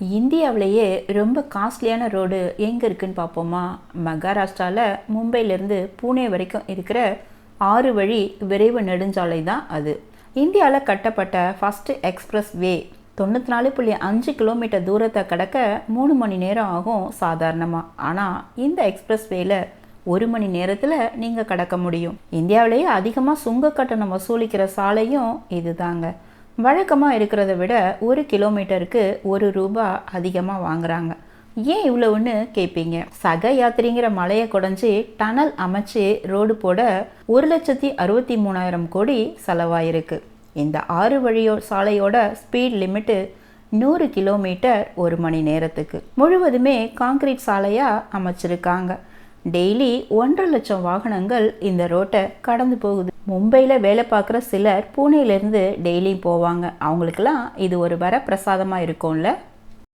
இந்தியாவிலேயே ரொம்ப காஸ்ட்லியான ரோடு எங்கே இருக்குன்னு பார்ப்போமா? மகாராஷ்டிராவில் மும்பையிலேருந்து பூனே வரைக்கும் இருக்கிற ஆறு வழி விரைவு நெடுஞ்சாலை தான் அது. இந்தியாவில் கட்டப்பட்ட ஃபஸ்ட்டு எக்ஸ்பிரஸ் வே தொண்ணூற்றி நாலு புள்ளி அஞ்சு கிலோமீட்டர் தூரத்தை கடக்க மூணு மணி நேரம் ஆகும் சாதாரணமாக ஆனால் இந்த எக்ஸ்பிரஸ் வேல ஒரு மணி நேரத்தில் நீங்கள் கடக்க முடியும். இந்தியாவிலேயே அதிகமாக சுங்க கட்டணம் வசூலிக்கிற சாலையும் இதுதாங்க. வழக்கமாக இருக்கிறத விட ஒரு கிலோமீட்டருக்கு ஒரு ரூபா அதிகமாக வாங்குறாங்க. ஏன் இவ்வளவுன்னு கேட்பீங்க சக யாத்திரிங்கிற மலையை குடஞ்சி டனல் அமைச்சு ரோடு போட ஒரு லட்சத்தி அறுபத்தி மூணாயிரம் கோடி செலவாயிருக்கு. இந்த ஆறு வழியோ சாலையோட ஸ்பீட் லிமிட்டு நூறு கிலோமீட்டர் ஒரு மணி நேரத்துக்கு. முழுவதுமே காங்கிரீட் சாலையாக அமைச்சிருக்காங்க. டெய்லி ஒன்றரை லட்சம் வாகனங்கள் இந்த ரோட்டை கடந்து போகுது. மும்பையில் வேலை பார்க்குற சிலர் பூனேலேருந்து டெய்லியும் போவாங்க. அவங்களுக்கெல்லாம் இது ஒரு வர பிரசாதமாக இருக்கும்ல?